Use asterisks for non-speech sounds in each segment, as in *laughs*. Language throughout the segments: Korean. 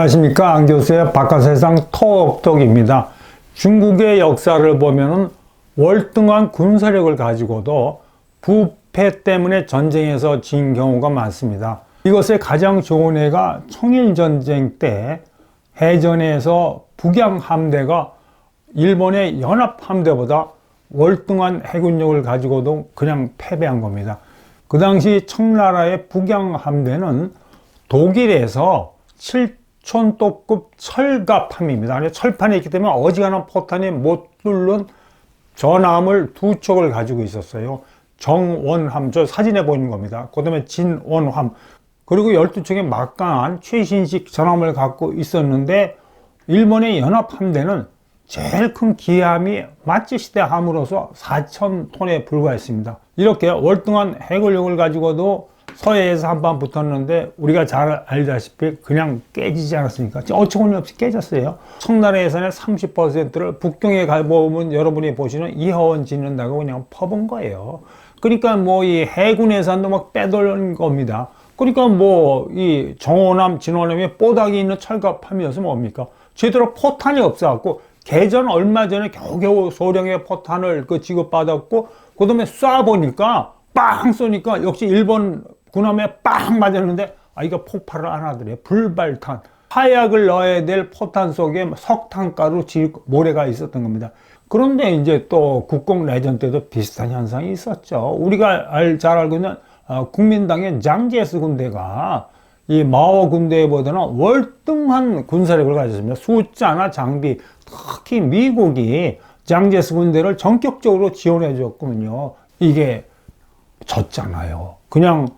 안녕하십니까 안교수의 바깥세상 톡톡입니다. 중국의 역사를 보면은 월등한 군사력을 가지고도 부패 때문에 전쟁에서 진 경우가 많습니다. 이것의 가장 좋은 예가 청일전쟁 때 해전에서 북양 함대가 일본의 연합 함대보다 월등한 해군력을 가지고도 그냥 패배한 겁니다. 그 당시 청나라의 북양 함대는 독일에서 7 촌도급 철갑함입니다. 철판이 있기 때문에 어지간한 포탄이 못 뚫는 전함을 두 척을 가지고 있었어요. 정원함, 저 사진에 보이는 겁니다. 그 다음에 진원함. 그리고 12척의 막강한 최신식 전함을 갖고 있었는데, 일본의 연합함대는 제일 큰 기함이 마치 시대 함으로서 4,000톤에 불과했습니다. 이렇게 월등한 해골력을 가지고도 서해에서 한 번 붙었는데 우리가 잘 알다시피 그냥 깨지지 않았습니까? 어처구니 없이 깨졌어요. 청나라 예산의 30%를 북경에 가보면 여러분이 보시는 이하원 짓는다고 그냥 퍼본 거예요. 그러니까 뭐 이 해군 예산도 막 빼돌린 겁니다. 그러니까 뭐 이 정호남, 진호남에 뽀닥이 있는 철갑함이어서 뭡니까? 제대로 포탄이 없어갖고 개전 얼마 전에 겨우겨우 소량의 포탄을 그 지급받았고 그다음에 쏴 보니까 빵 쏘니까 역시 일본 군함에 빵 맞았는데 아 이거 폭발을 안 하더래 불발탄 화약을 넣어야 될 포탄 속에 석탄가루 지 모래가 있었던 겁니다. 그런데 이제 또 국공 내전 때도 비슷한 현상이 있었죠. 우리가 알, 잘 알고 있는 어, 국민당의 장제스 군대가 이 마오 군대보다는 월등한 군사력을 가졌습니다. 숫자나 장비, 특히 미국이 장제스 군대를 전격적으로 지원해 줬거든요. 이게 졌잖아요. 그냥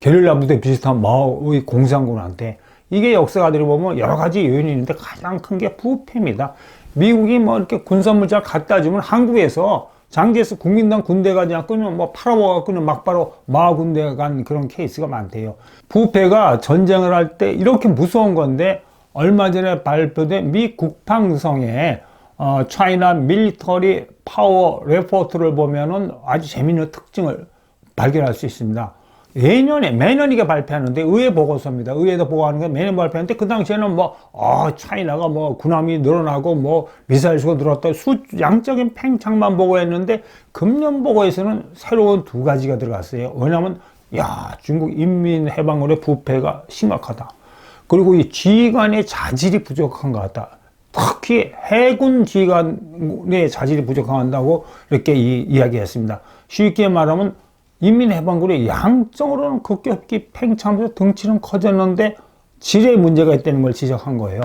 게릴라 부대 비슷한 마오의 공산군한테 이게 역사가들이 보면 여러 가지 요인이 있는데 가장 큰 게 부패입니다. 미국이 뭐 이렇게 군사물자 갖다 주면 한국에서 장제스 국민당 군대가 그냥 끄면 뭐 팔아먹어갖고는 막바로 마오 군대가 간 그런 케이스가 많대요. 부패가 전쟁을 할 때 이렇게 무서운 건데 얼마 전에 발표된 미 국방성의 어, 차이나 밀리터리 파워 레포트를 보면은 아주 재미있는 특징을 발견할 수 있습니다. 예년에 매년 이게 발표하는데 의회 보고서입니다. 의회에서 보고하는 게 매년 발표하는데 그 당시에는 뭐 아, 차이나가 뭐 군함이 늘어나고 뭐 미사일 수가 늘었다 수 양적인 팽창만 보고했는데 금년 보고에서는 새로운 두 가지가 들어갔어요. 왜냐하면 야 중국 인민해방군의 부패가 심각하다. 그리고 이 지휘관의 자질이 부족한 것 같다. 특히 해군 지휘관의 자질이 부족한다고 이렇게 이, 이야기했습니다. 쉽게 말하면 인민해방군이 양적으로는 급격히 팽창하면서 덩치는 커졌는데 질의 문제가 있다는 걸 지적한 거예요.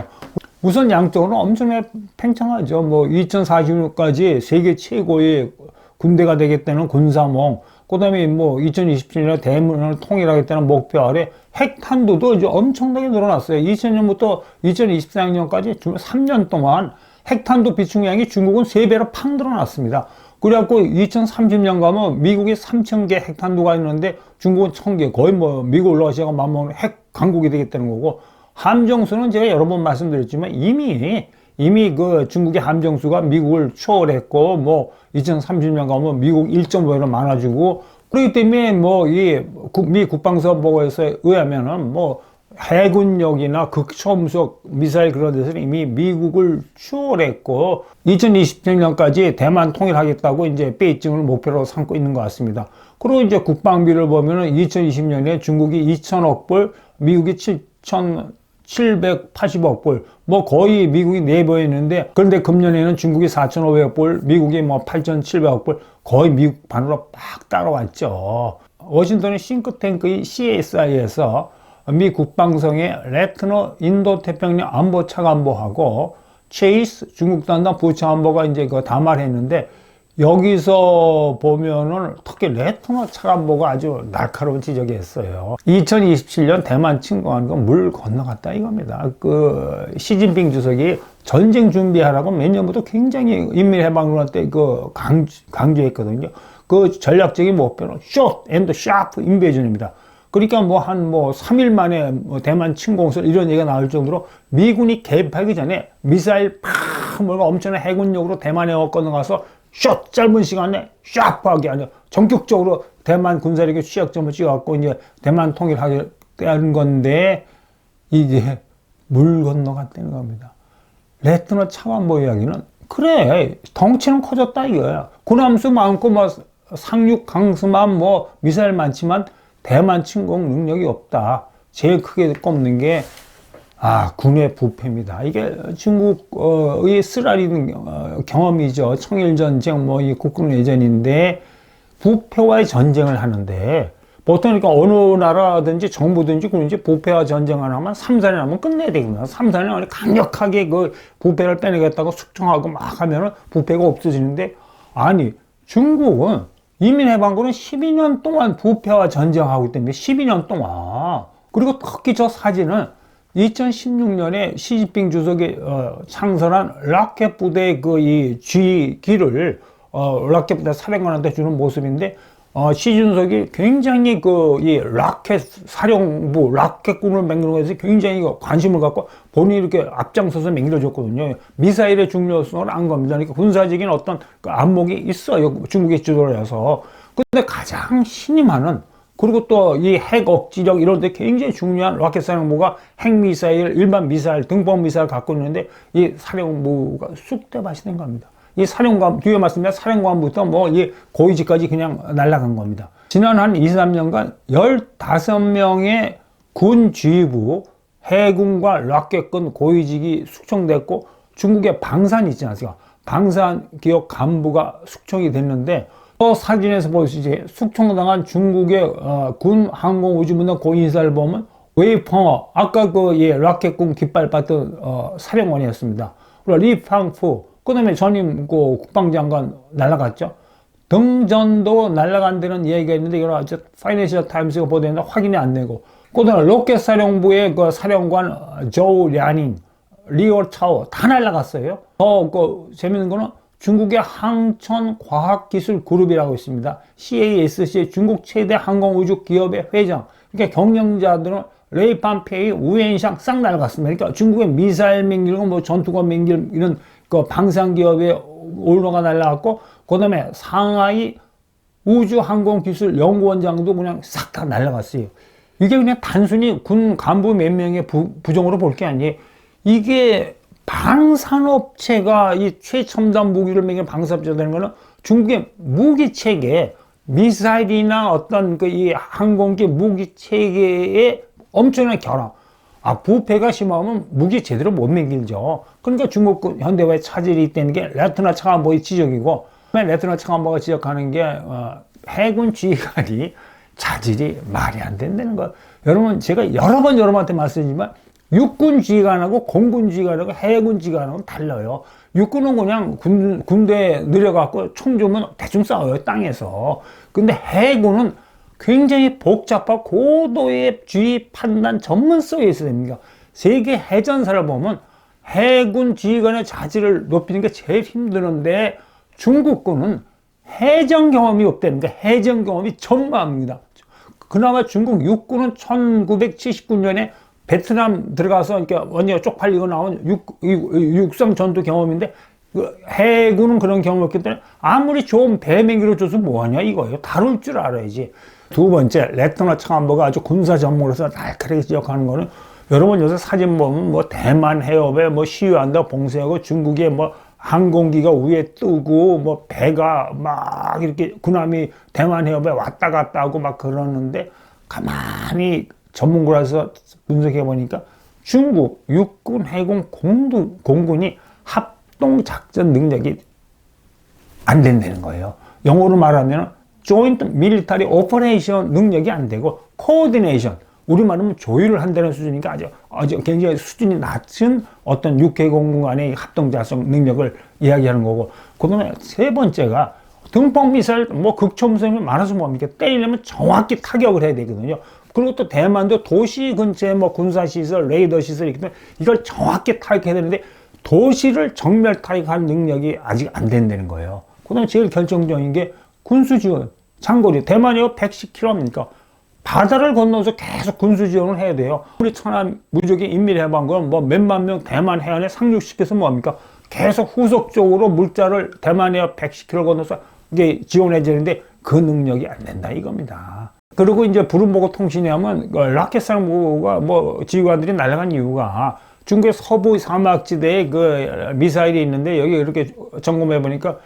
우선 양적으로 엄청나게 팽창하죠. 뭐 2040년까지 세계 최고의 군대가 되겠다는 군사몽, 그 다음에 뭐 2027년에 대문을 통일하겠다는 목표 아래 핵탄두도 이제 엄청나게 늘어났어요. 2000년부터 2024년까지 3년 동안 핵탄두 비축량이 중국은 3배로 팍 늘어났습니다. 그래갖고 2030년 가면 미국이 3,000개 핵탄두가 있는데 중국은 1,000개, 거의 뭐 미국 러시아가 맞먹는 핵 강국이 되겠다는 거고 함정수는 제가 여러 번 말씀드렸지만 이미 이미 그 중국의 함정수가 미국을 초월했고 뭐 2030년 가면 미국 1.5배로 많아지고 그렇기 때문에 뭐 이 미 국방서 보고서에 의하면은 뭐 해군력이나 극초음속 미사일 그런 데서는 이미 미국을 추월했고 2027년까지 대만 통일하겠다고 이제 베이징을 목표로 삼고 있는 것 같습니다. 그리고 이제 국방비를 보면은 2020년에 중국이 2천억 불, 미국이 7천 780억 불, 뭐 거의 미국이 내보였는데, 그런데 금년에는 중국이 4,500억 불, 미국이 뭐 8,700억 불, 거의 미국 반으로 빡 따라왔죠. 워싱턴의 싱크탱크의 CSI에서 미 국방성의 레트너 인도 태평양 안보 차관보하고 체이스 중국 담당 부차관보가 이제 그 담화를 했는데 여기서 보면은 특히 레트너 차관보가 아주 날카로운 지적이 했어요. 2027년 대만 침공하는 건 물 건너갔다 이겁니다. 그 시진핑 주석이 전쟁 준비하라고 몇 년부터 굉장히 인민해방군 때그 강조, 강조했거든요. 그 전략적인 목표는 숏 앤드 샤프 인베이전입니다. 그러니까 뭐 한뭐 뭐 3일 만에 뭐 대만 침공설 이런 얘기가 나올 정도로 미군이 개입하기 전에 미사일 팍 몰고 엄청난 해군력으로 대만에 꺼내가서 숏 짧은 시간에 샤프하게 아니라 전격적으로 대만 군사력의 취약점을 찍어갖고 이제 대만 통일하겠다는 건데 이게 물 건너갔다는 겁니다. 레트너 차관보 이야기는 그래 덩치는 커졌다 이거야. 군함수 많고 뭐 상륙 강수만 뭐 미사일 많지만 대만 침공 능력이 없다. 제일 크게 꼽는 게 아, 군의 부패입니다. 이게 중국의 쓰라린 어, 경험이죠. 청일전쟁, 뭐, 이 국군예전인데, 부패와의 전쟁을 하는데, 보통 그러니까 어느 나라든지 정부든지 그런지 부패와 전쟁을 하면 3, 4년 하면 끝내야 되거든요. 3, 4년 안에 강력하게 그 부패를 빼내겠다고 숙청하고 막 하면은 부패가 없어지는데, 아니, 중국은 이민해방군은 12년 동안 부패와 전쟁하고 있다는데, 12년 동안. 그리고 특히 저 사진은 2016년에 시진핑 주석이 어, 창설한 라켓 부대 그 이 G기를 어, 라켓 부대 사령관한테 주는 모습인데 어, 시준석이 굉장히 그 이 라켓 사령부 라켓군을 맹기는 것에 굉장히 관심을 갖고 본인이 이렇게 앞장서서 맹겨줬거든요. 미사일의 중요성을 안 겁니다. 그러니까 군사적인 어떤 그 안목이 있어요. 중국의 지도를 해서. 근데 가장 많은 그리고 또 이 핵 억지력 이런 데 굉장히 중요한 로켓 사령부가 핵미사일, 일반 미사일, 등번 미사일 갖고 있는데 이 사령부가 쑥대밭이 된 겁니다. 이 사령관, 뒤에 말씀드린 사령관부터 뭐 이 고위직까지 그냥 날아간 겁니다. 지난 한 2, 3년간 15명의 군 지휘부, 해군과 로켓군 고위직이 숙청됐고 중국의 방산 있지 않습니까? 방산 기업 간부가 숙청이 됐는데 또 사진에서 보시지 숙청당한 중국의 어, 군 항공 우주문화 고인사를 보면 웨이펑어 아까 그 예, 라켓군 깃발 받던 어, 사령관이었습니다. 그리고 리팡푸 그다음에 전임 그 국방장관 날라갔죠. 등전도 날라간 다는 얘기가 있는데 이걸 아주 파이낸셜 타임스가 보도했는데 확인이 안 되고 그다음에 로켓 사령부의 그 사령관 조 랴닝 리오 차오 다 날라갔어요. 더그 재밌는 거는 중국의 항천 과학기술 그룹이라고 있습니다. CASC의 중국 최대 항공우주 기업의 회장. 그러니까 경영자들은 레이판페이, 우엔샹 싹 날아갔습니다. 그러니까 중국의 미사일 맹길과 뭐 전투권 맹길 이런 그 방산기업의 올로가 날라갔고, 그 다음에 상하이 우주항공기술연구원장도 그냥 싹 다 날라갔어요. 이게 그냥 단순히 군 간부 몇 명의 부, 부정으로 볼 게 아니에요. 이게 방산업체가 이 최첨단 무기를 먹이는 방산업체가 되는 거는 중국의 무기 체계, 미사일이나 어떤 그 이 항공기 무기 체계의 엄청난 결함. 아, 부패가 심하면 무기 제대로 못 먹이죠. 그러니까 중국 그 현대화의 차질이 있다는 게 레트나 창안보의 지적이고, 레트나 창안보가 지적하는 게, 어, 해군 지휘관이 자질이 말이 안 된다는 거. 여러분, 제가 여러 번 여러분한테 말씀드리지만, 육군 지휘관하고 공군 지휘관하고 해군 지휘관하고 달라요. 육군은 그냥 군, 군대에 내려갖고 총 주면 대충 싸워요, 땅에서. 근데 해군은 굉장히 복잡하고 고도의 지휘 판단 전문성이 있어야 됩니다. 세계 해전사를 보면 해군 지휘관의 자질을 높이는 게 제일 힘드는데 중국군은 해전 경험이 없다는 게 해전 경험이 전무합니다. 그나마 중국 육군은 1979년에 베트남 들어가서 이렇게 원자가 쪽팔리고 나온 육, 육상 전투 경험인데 그 해군은 그런 경험이 없기 때문에 아무리 좋은 배맹기를 줘서 뭐하냐 이거예요. 다룰 줄 알아야지. 두 번째, 레터너 창안보가 아주 군사 전문으로서 날카롭게 지적하는 거는 여러분 요새 사진 보면 뭐 대만 해협에 뭐 시위한다 봉쇄하고 중국에 뭐 항공기가 위에 뜨고 뭐 배가 막 이렇게 군함이 대만 해협에 왔다 갔다 하고 막 그러는데 가만히 전문가라서 분석해 보니까 중국 육군, 해군, 공군, 공군이 합 동 작전 능력이 안 된다는 거예요. 영어로 말하면 joint military operation 능력이 안 되고 coordination 우리 말하면 조율을 한다는 수준이니까 아주 아주 굉장히 수준이 낮은 어떤 육해 공군 간의 합동 작전 능력을 이야기하는 거고 그 다음에 세 번째가 등폭 미사일 뭐 극초음속이 많아서 뭡니까 때리려면 정확히 타격을 해야 되거든요. 그리고 또 대만도 도시 근처에 뭐 군사시설, 레이더 시설이 있기 때문에 이걸 정확히 타격해야 되는데 도시를 정멸 타격할 능력이 아직 안 된다는 거예요. 그 다음에 제일 결정적인 게 군수 지원, 장거리. 대만이 110km입니까? 바다를 건너서 계속 군수 지원을 해야 돼요. 우리 천안 무적의 인민해방군 뭐 몇만 명 대만 해안에 상륙시켜서 뭐합니까? 계속 후속적으로 물자를 대만 해안 110km 건너서 이게 지원해 주는데 그 능력이 안 된다 이겁니다. 그리고 이제 부름보고 통신이 하면 그 라켓 상부가 뭐 지휘관들이 날아간 이유가 중국의 서부 사막지대에 그 미사일이 있는데 여기 이렇게 점검해 보니까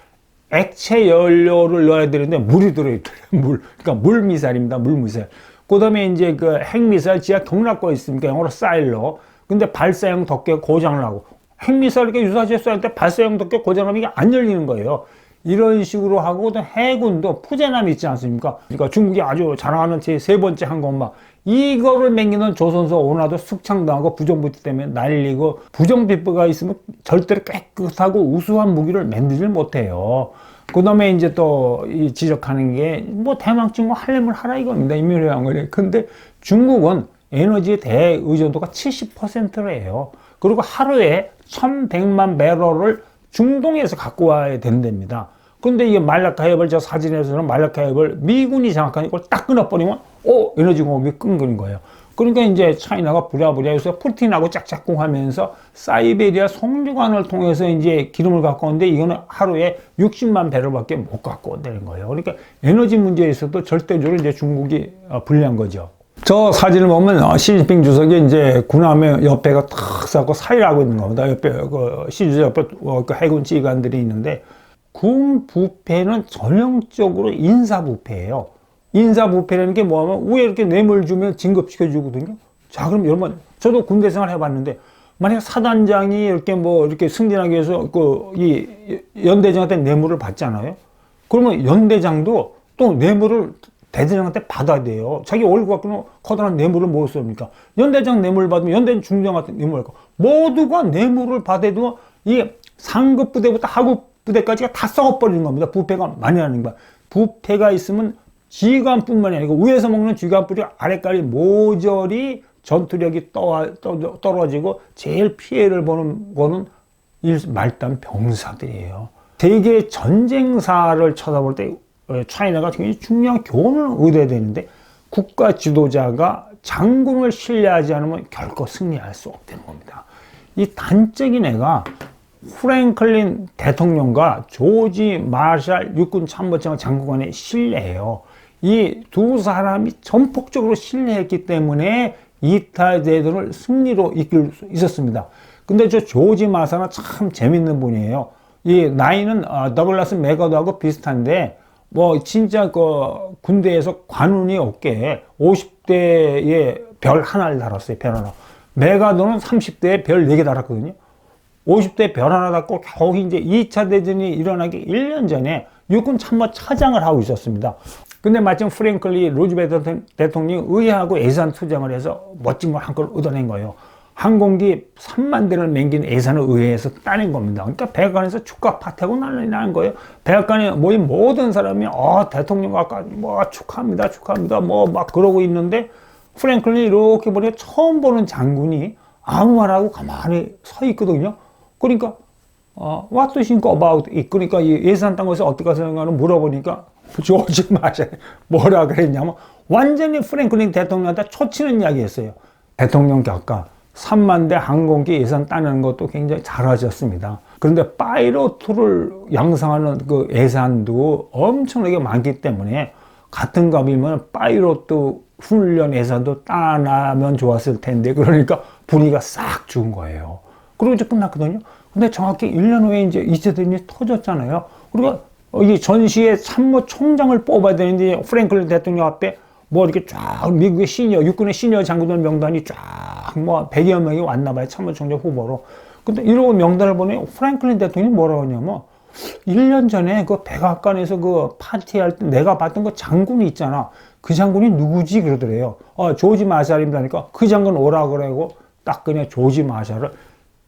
액체 연료를 넣어야 되는데 물이 들어있더래요. *laughs* 물. 그러니까 물 미사일입니다. 물 미사일. 그 다음에 이제 그 핵미사일 지하 경락고 있습니까? 영어로 사일로. 근데 발사형 덮개 고장을 하고. 핵미사일 이렇게 유사시에 쏠때 발사형 덮개 고장하면 이게 안 열리는 거예요. 이런 식으로 하고 또 해군도 푸제남 있지 않습니까? 그러니까 중국이 아주 자랑하는 제 세 번째 항공막 이거를 맹기는 조선소 오나도 숙창당하고 부정부티 때문에 날리고 부정비법가 있으면 절대로 깨끗하고 우수한 무기를 만들질 못해요. 그 다음에 이제 또이 지적하는 게 뭐 대망 중국 할렘을 하라 이겁니다. 인민회항을. 근데 중국은 에너지에 대해 의존도가 70%래요. 그리고 하루에 1100만 배럴을 중동에서 갖고 와야 된답니다. 근데 이 말라카 해협을 저 사진에서는 말라카 해협을 미군이 장악하니 이걸 딱 끊어버리면 오 에너지 공급이 끊기는 거예요. 그러니까 이제 차이나가 부랴부랴 해서 푸틴하고 짝짝꿍 하면서 사이베리아 송유관을 통해서 이제 기름을 갖고 오는데 이거는 하루에 60만 배럴밖에 못 갖고 온다는 거예요. 그러니까 에너지 문제에 있어도 절대적으로 이제 중국이 어, 불리한 거죠. 저 사진을 보면 어, 시진핑 주석이 이제 군함의 옆에가 탁 쌓고 사일하고 있는 겁니다. 옆에 그 시주석 옆에 어, 그 해군 지휘관들이 있는데 군 부패는 전형적으로 인사 부패예요. 인사 부패라는 게 뭐하면 위에 이렇게 뇌물 주면 진급시켜 주거든요. 자, 그럼 여러분 저도 군대 생활 해봤는데 만약 사단장이 이렇게 뭐 이렇게 승진하기 위해서 그 이 연대장한테 뇌물을 받잖아요. 그러면 연대장도 또 뇌물을 대대장한테 받아야 돼요. 자기 월급 갖고는 커다란 뇌물을 못 씁니까? 연대장 뇌물 받으면 연대장 중장한테 뇌물 받고 모두가 뇌물을 받아도 이 상급 부대부터 하급 부대까지가 다 썩어버리는 겁니다. 부패가 많이 하는 거야. 부패가 있으면 지휘관뿐만이 아니고 위에서 먹는 지휘관뿐이 아래까지 모조리 전투력이 떨어지고 제일 피해를 보는 거는 일 말단 병사들이에요. 세계 전쟁사를 쳐다볼 때 어, 차이나가 굉장히 중요한 교훈을 얻어야 되는데 국가 지도자가 장군을 신뢰하지 않으면 결코 승리할 수 없다는 겁니다. 이 단적인 애가 프랭클린 대통령과 조지 마샬 육군 참모장 장관의 신뢰예요. 이 두 사람이 전폭적으로 신뢰했기 때문에 이타 대전을 승리로 이끌 수 있었습니다. 근데 저 조지 마샬은 참 재밌는 분이에요. 이 나이는 어, 더글라스 메가도하고 비슷한데 뭐 진짜 그 군대에서 관운이 없게 50대에 별 하나를 달았어요. 별 하나. 메가도는 30대에 별 4개 달았거든요. 50대 별 하나 닫고 겨우 이제 2차 대전이 일어나기 1년 전에 육군 참모 차장을 하고 있었습니다. 근데 마침 프랭클리 루즈베트 대통령이 의회하고 예산 투쟁을 해서 멋진 걸 한걸 얻어낸 거예요. 항공기 3만 대를 맹긴 예산을 의회에서 따낸 겁니다. 그러니까 백악관에서 축하 파티하고 난리 나는 거예요. 백악관에 모인 모든 사람이 어 대통령 아까 뭐 축하합니다, 축하합니다, 뭐 막 그러고 있는데 프랭클린이 이렇게 보니 처음 보는 장군이 아무 말하고 가만히 서 있거든요. 그러니까 어, what do you think about it? 그러니까 이 예산 딴 것에 어떻게 생각하는 물어보니까 조지 마샬 뭐라 그랬냐면 완전히 프랭클린 대통령한테 초치는 이야기했어요. 대통령 격가 3만 대 항공기 예산 따는 것도 굉장히 잘하셨습니다. 그런데 파이로트를 양성하는 그 예산도 엄청나게 많기 때문에 같은 값이면 파이로트 훈련 예산도 따나면 좋았을 텐데 그러니까 분위기가 싹 죽은 거예요. 그리고 이제 끝났거든요. 근데 정확히 1년 후에 이제 이재동이 터졌잖아요. 우리가 이 전시에 참모 총장을 뽑아야 되는데 프랭클린 대통령 앞에 뭐 이렇게 쫙 미국의 시니어 육군의 시니어 장군들 명단이 쫙 뭐 100여 명이 왔나 봐요. 참모총장 후보로. 근데 이러고 명단을 보니 프랭클린 대통령이 뭐라고 하냐면 1년 전에 그 백악관에서 그 파티할 때 내가 봤던 그 장군이 있잖아. 그 장군이 누구지? 그러더래요. 어, 조지 마샬입니다 니까 그 장군 오라 그러고 딱 그냥 조지 마샬을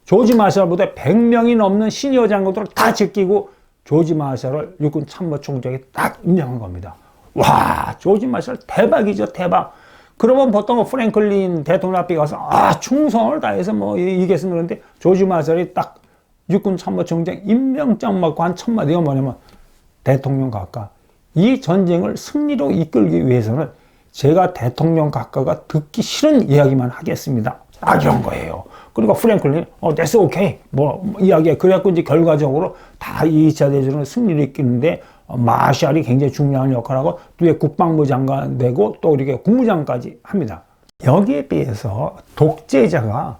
조지 마샬보다 100명이 넘는 시니어 장군들을 다 제끼고 조지 마샬을 육군 참모총장에 딱 임명한 겁니다. 와, 조지 마샬 대박이죠, 대박. 그러면 보통 프랭클린 대통령 앞에 가서 아, 충성을 다해서 뭐 이겠으면 그런데 조지 마샬이 딱 육군 참모총장 임명장 맞고 한 첫 마디가 뭐냐면 대통령 각하 이 전쟁을 승리로 이끌기 위해서는 제가 대통령 각하가 듣기 싫은 이야기만 하겠습니다. 아, 이런 거예요. 그러니까 프랭클린, 어, that's okay. 뭐, 이야기야. 그래갖고 이제 결과적으로 다 2차 대전을 승리를 이끄는데, 어, 마샬이 굉장히 중요한 역할을 하고, 뒤에 국방부 장관 되고, 또 이렇게 국무장까지 합니다. 여기에 비해서 독재자가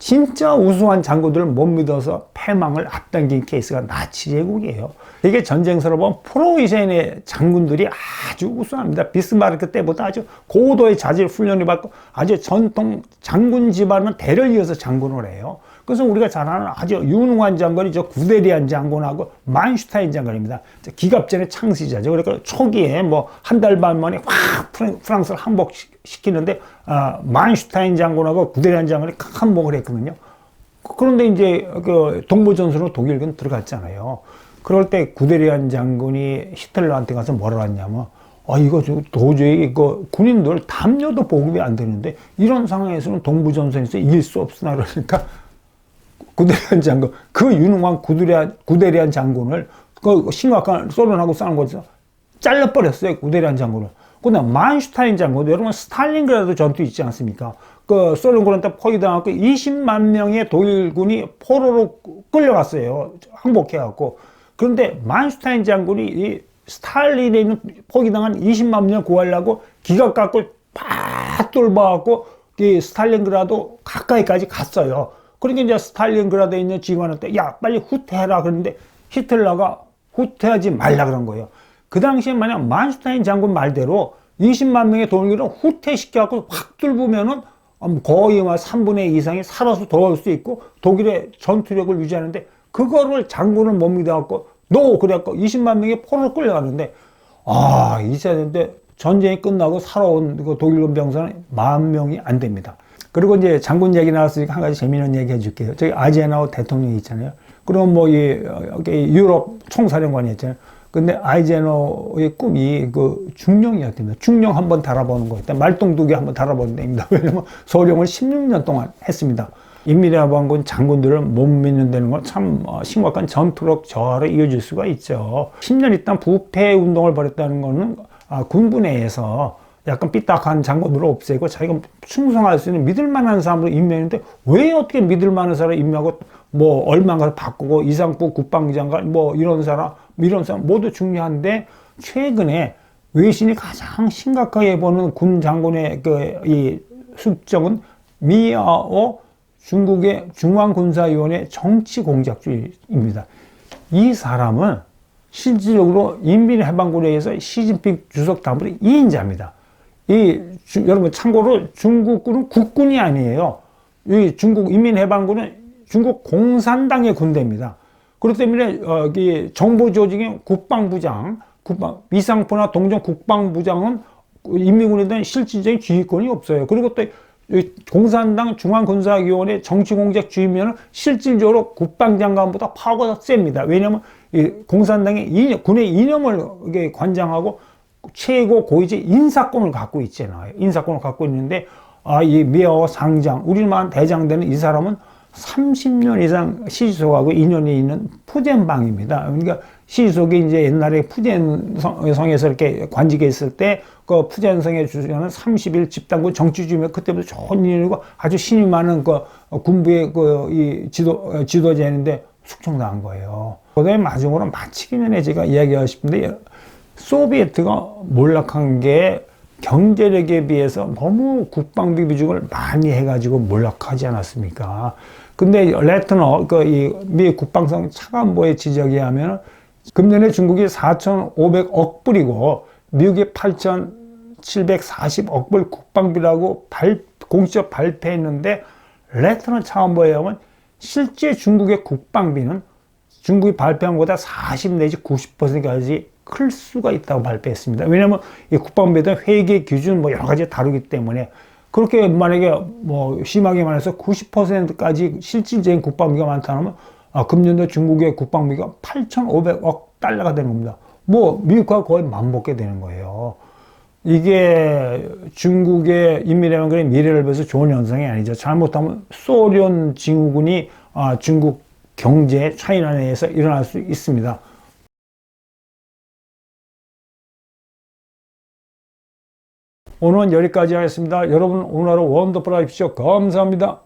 진짜 우수한 장군들을 못 믿어서 패망을 앞당긴 케이스가 나치 제국이에요. 이게 전쟁서로 보면 프로이센의 장군들이 아주 우수합니다. 비스마르크 때보다 아주 고도의 자질 훈련을 받고 아주 전통 장군 집안은 대를 이어서 장군을 해요. 그래서 우리가 잘 아는 아주 유능한 장군이 저 구데리안 장군하고 만슈타인 장군입니다. 저 기갑전의 창시자죠. 그러니까 초기에 뭐 한 달 반 만에 확 프랑- 프랑스를 항복시키는데 아, 만슈타인 장군하고 구데리안 장군이 항복을 했거든요. 그런데 이제 그 동부전선으로 독일군 들어갔잖아요. 그럴 때 구데리안 장군이 히틀러한테 가서 뭐라 했냐면 아 이거 저 도저히 이거 군인들 담요도 보급이 안 되는데 이런 상황에서는 동부전선에서 이길 수 없으나 그러니까 구데리안 장군 그 유능한 구데리안 구데리안 장군을 그 심각한 소련하고 싸는 거죠 잘라버렸어요 구데리안 장군을. 근데 만슈타인 장군 여러분 스탈린그라드 전투 있지 않습니까? 그 소련군한테 포위당하고 20만 명의 독일군이 포로로 끌려갔어요 항복해갖고 그런데 만슈타인 장군이 이 스탈린에 있는 포위당한 20만 명 구하려고 기갑 갖고 팍 뚫어갖고 이 스탈린그라드 가까이까지 갔어요. 그러니까 이제 스탈린그라드에 있는 직원한테 야 빨리 후퇴해라 그러는데 히틀러가 후퇴하지 말라 그런 거예요. 그 당시에 만약 만슈타인 장군 말대로 20만 명의 독일을 후퇴시켜갖고 확 뚫으면은 거의 막 3분의 2 이상이 살아서 돌아올 수 있고 독일의 전투력을 유지하는데 그거를 장군을 못 믿어갖고 너 그래갖고 20만 명이 포로로 끌려가는데 아 이제 근데 전쟁이 끝나고 살아온 그 독일군 병사는 만 명이 안 됩니다. 그리고 이제 장군 얘기 나왔으니까 한 가지 재미있는 얘기 해줄게요. 저기 아제나우 대통령이 있잖아요. 그럼 뭐, 이, 여기 유럽 총사령관이 있잖아요. 근데 아이제너의 꿈이 그 중령이었답니다. 중령 한번 달아보는 거였다. 말똥 두개 한번 달아보는 데입니다. *laughs* 왜냐면 소령을 16년 동안 했습니다. 인민해방군 장군들을 못 믿는다는 건 참 심각한 전투력 저하로 이어질 수가 있죠. 10년 있다 부패 운동을 벌였다는 거는 아, 군부 내에서 약간 삐딱한 장군들을 없애고 자기가 충성할 수 있는 믿을 만한 사람으로 임명했는데 왜 어떻게 믿을 만한 사람 임명하고 뭐 얼마가 바꾸고 이상부 국방장관 뭐 이런 사람 이런 사람 모두 중요한데 최근에 외신이 가장 심각하게 보는 군 장군의 그 이 숙적은 미아오 중국의 중앙군사위원회 정치 공작주의입니다. 이 사람은 실질적으로 인민해방군에 의해서 시진핑 주석 다음으로 2인자입니다. 이 주- 여러분 참고로 중국군은 국군이 아니에요. 이 중국 인민해방군은 중국 공산당의 군대입니다. 그렇기 때문에 어, 이 정부 조직의 국방부장, 국방 위상부나 동정 국방부장은 인민군에 대한 실질적인 지휘권이 없어요. 그리고 또이 공산당 중앙군사위원회 정치공작주의면은 실질적으로 국방장관보다 파워가 더 셉니다. 왜냐하면 이 공산당의 이념, 군의 이념을 관장하고 최고 고위직 인사권을 갖고 있잖아요. 인사권을 갖고 있는데 아, 이 미아와 상장, 우리만 대장되는 이 사람은 30년 이상 시속하고 인연이 있는 푸젠방입니다. 그러니까 시속이 이제 옛날에 푸젠성에서 이렇게 관직에 있을 때 그 푸젠성에 주장하는 30일 집단군 정치주의면 그때부터 좋은 인연이고 아주 신이 많은 그 군부의 그이 지도, 어, 지도자인데 숙청당한 거예요. 그다음에 마지막으로 마치기 전에 제가 이야기하고 싶은데 소비에트가 몰락한 게 경제력에 비해서 너무 국방비 비중을 많이 해가지고 몰락하지 않았습니까? 근데 레트너, 그, 이, 미 국방성 차관보의 지적에 하면 금년에 중국이 4,500억 불이고 미국이 8,740억 불 국방비라고 발, 공식 발표했는데 레트너 차관보에 하면 실제 중국의 국방비는 중국이 발표한 것보다 40 내지 90%까지 클 수가 있다고 발표했습니다. 왜냐하면 이 국방비도 회계 기준 뭐 여러 가지 다루기 때문에 그렇게 만약에 뭐 심하게 말해서 90%까지 실질적인 국방비가 많다면 아, 금년도 중국의 국방비가 8,500억 달러가 되는 겁니다. 뭐 미국과 거의 맞먹게 되는 거예요. 이게 중국의 인민해방군의 미래를 위해서 좋은 현상이 아니죠. 잘못하면 소련 징후군이 아, 중국 경제 차이나 내에서 일어날 수 있습니다. 오늘은 여기까지 하겠습니다. 여러분 오늘 하루 원더풀 하십시오. 감사합니다.